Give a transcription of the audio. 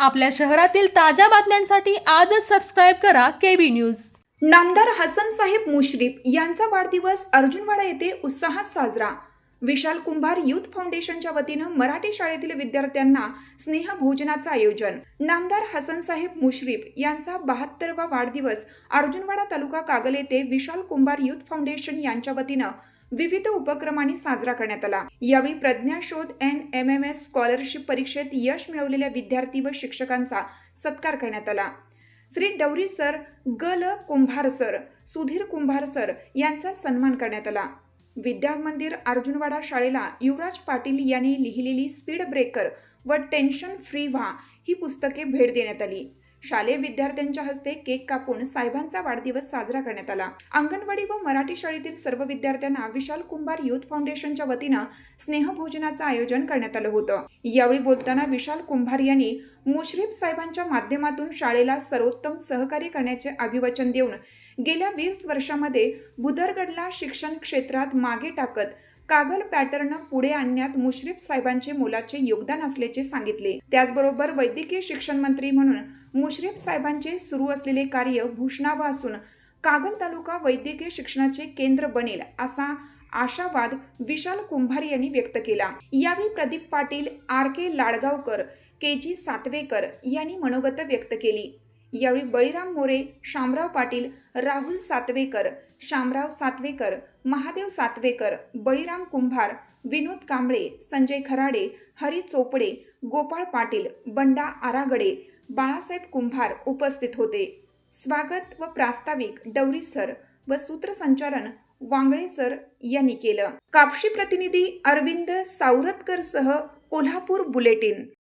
आपल्या शहरातील ताज्या बातम्यांसाठी आजच सबस्क्राईब करा केबी न्यूज नामदार हसन साहेब मुश्रीफ यांचा वाढदिवस अर्जुनवाडा येथे उत्साहात साजरा. विशाल कुंभार युथ फाउंडेशनच्या वतीनं मराठी शाळेतील विद्यार्थ्यांना स्नेहभोजनाचं आयोजन. नामदार हसन साहेब मुश्रीफ यांचा बहात्तरवा वाढदिवस अर्जुनवाडा तालुका कागल येथे विशाल कुंभार युथ फाउंडेशन यांच्या वतीनं विविध उपक्रमांनी साजरा करण्यात आला. यावेळी प्रज्ञाशोध N M M S scholarship परीक्षेत यश मिळवलेल्या विद्यार्थी व शिक्षकांचा सत्कार करण्यात आला. श्री डवरी सर ग ल कुंभार सर सुधीर कुंभार सर यांचा सन्मान करण्यात आला. विद्या मंदिर अर्जुनवाडा शाळेला युवराज पाटील यांनी लिहिलेली स्पीड ब्रेकर व टेन्शन फ्री व्हा ही पुस्तके भेट देण्यात आली. शालेय विद्यार्थ्यांच्या हस्ते केक कापून साहेबांचा वाढदिवस साजरा करण्यात आला. अंगणवाडी व मराठी शाळेतील सर्व विद्यार्थ्यांना विशाल कुंभार युथ फाउंडेशनच्या वतीनं स्नेहभोजनाचं आयोजन करण्यात आलं होतं. यावेळी बोलताना विशाल कुंभार यांनी मुश्रीफ साहेबांच्या माध्यमातून शाळेला सर्वोत्तम सहकार्य करण्याचे अभिवचन देऊन गेल्या वीस वर्षामध्ये भुदरगडला शिक्षण क्षेत्रात मागे टाकत कागल पॅटर्न पुढे आणण्यात मुश्रीफ साहेबांचे मोलाचे योगदान असल्याचे सांगितले. त्याचबरोबर वैद्यकीय शिक्षण मंत्री म्हणून मुश्रीफ साहेबांचे सुरू असलेले कार्य भूषणावं असून कागल तालुका वैद्यकीय शिक्षणाचे केंद्र बनेल असा आशावाद विशाल कुंभार यांनी व्यक्त केला. यावेळी Pradeep Patil R K Ladgaonkar K G Satvekar यांनी मनोगत व्यक्त केली. यावेळी बळीराम मोरे शामराव पाटील राहुल सातवेकर शामराव सातवेकर महादेव सातवेकर बळीराम कुंभार विनोद कांबळे संजय खराडे हरी चोपडे गोपाळ पाटील बंडा आरागडे बाळासाहेब कुंभार उपस्थित होते. स्वागत व प्रास्ताविक डवरी सर व सूत्रसंचालन वांगळे सर यांनी केलं. कापशी प्रतिनिधी अरविंद सावरतकर सह कोल्हापूर बुलेटिन.